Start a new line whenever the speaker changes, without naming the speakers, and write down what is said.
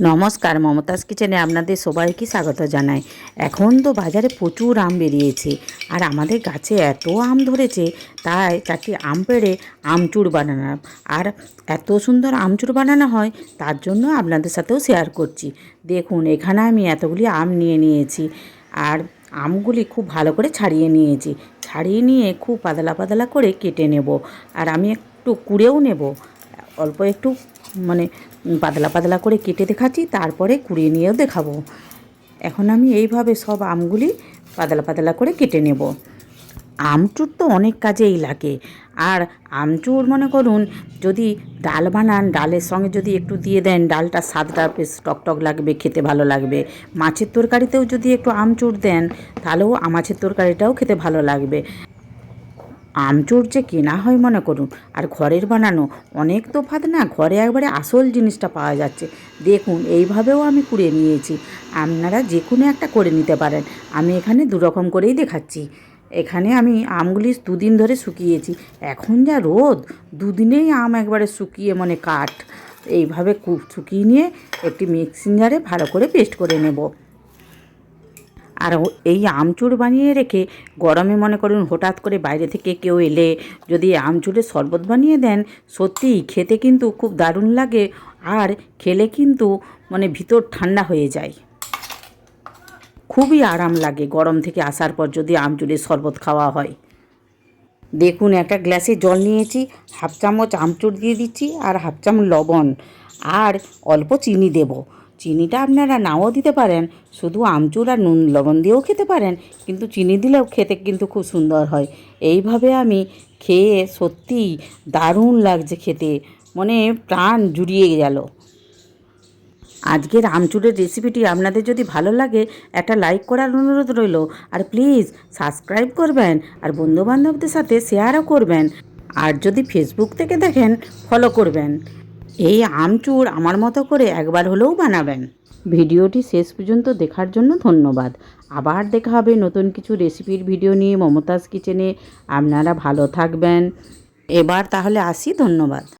নমস্কার, মমতাজ কিচেনে আপনাদের সবাইকে স্বাগত জানাই। এখন তো বাজারে প্রচুর আম বেরিয়েছে আর আমাদের গাছে এত আম ধরেছে, তাই চারটি আম পেড়ে আমচুর বানানো আর এত সুন্দর আমচুর বানানো হয়, তার জন্য আপনাদের সাথেও শেয়ার করছি। দেখুন, এখানে আমি এতগুলি আম নিয়ে নিয়েছি আর আমগুলি খুব ভালো করে ছাড়িয়ে নিয়েছি। ছাড়িয়ে নিয়ে খুব পাতলা পাতলা করে কেটে নেব। আর আমি একটু কুড়েও নেব, অল্প একটু মানে পাতলা পাতলা করে কেটে দেখাচ্ছি, তারপরে কুড়িয়ে নিয়েও দেখাবো। এখন আমি এইভাবে সব আমগুলি পাতলা পাতলা করে কেটে নেব। আমচুর তো অনেক কাজেই লাগে। আর আমচুর মনে করুন, যদি ডাল বানান, ডালের সঙ্গে যদি একটু দিয়ে দেন, ডালটা স্বাদটা বেশ টকটক লাগবে, খেতে ভালো লাগবে। মাছের তরকারিতেও যদি একটু আমচুর দেন, তাহলেও মাছের তরকারিটাও খেতে ভালো লাগবে। আমচুর যে কেনা হয় মনে করুন। আর ঘরের বানানো, অনেক তোফাত না, ঘরে একবারে আসল জিনিসটা পাওয়া যাচ্ছে। দেখুন, এইভাবেও আমি কুড়িয়ে নিয়েছি। আপনারা যে কোনো একটা করে নিতে পারেন। আমি এখানে দুরকম করেই দেখাচ্ছি। এখানে আমি আমগুলি দুদিন ধরে শুকিয়েছি। এখন যা রোদ, দুদিনেই আম একবারে শুকিয়ে মানে কাঠ। এইভাবে শুকিয়ে নিয়ে একটি মিক্সিং জারে ভালো করে পেস্ট করে নেব। আর এই আমচুর বানিয়ে রেখে গরমে মনে করুন হঠাৎ করে বাইরে থেকে কেউ এলে যদি আমচুরের শরবত বানিয়ে দেন, সত্যিই খেতে কিন্তু খুব দারুণ লাগে আর খেলে কিন্তু মানে ভিতর ঠান্ডা হয়ে যায়। খুবই আরাম লাগে গরম থেকে আসার পর যদি আমচুরের শরবত খাওয়া হয়। দেখুন একটা গ্লাসে জল নিয়েছি, হাফ চামচ আমচুর দিয়ে দিচ্ছি আর হাফ চামচ লবণ আর অল্প চিনি দেব। চিনিটা আপনারা নাও দিতে পারেন। শুধু আমচুর আর নুন লবণ দিয়েও খেতে পারেন, কিন্তু চিনি দিলেও খেতে কিন্তু খুব সুন্দর হয়। এইভাবে আমি খেয়ে সত্যিই দারুণ লাগছে খেতে। মনে প্রাণ জুড়িয়ে গেল। আজকের আমচুরের রেসিপিটি আপনাদের যদি ভালো লাগে, একটা লাইক করার অনুরোধ রইল। আর প্লিজ সাবস্ক্রাইব করবেন আর বন্ধুবান্ধবদের সাথে শেয়ারও করবেন। আর যদি ফেসবুক থেকে দেখেন ফলো করবেন। এই আমচুর আমার মতো করে একবার হলেও বানাবেন। ভিডিওটি শেষ পর্যন্ত দেখার জন্য ধন্যবাদ। আবার দেখা হবে নতুন কিছু রেসিপির ভিডিও নিয়ে মমতাজ কিচেনে। আপনারা ভালো থাকবেন। এবার তাহলে আসি, ধন্যবাদ।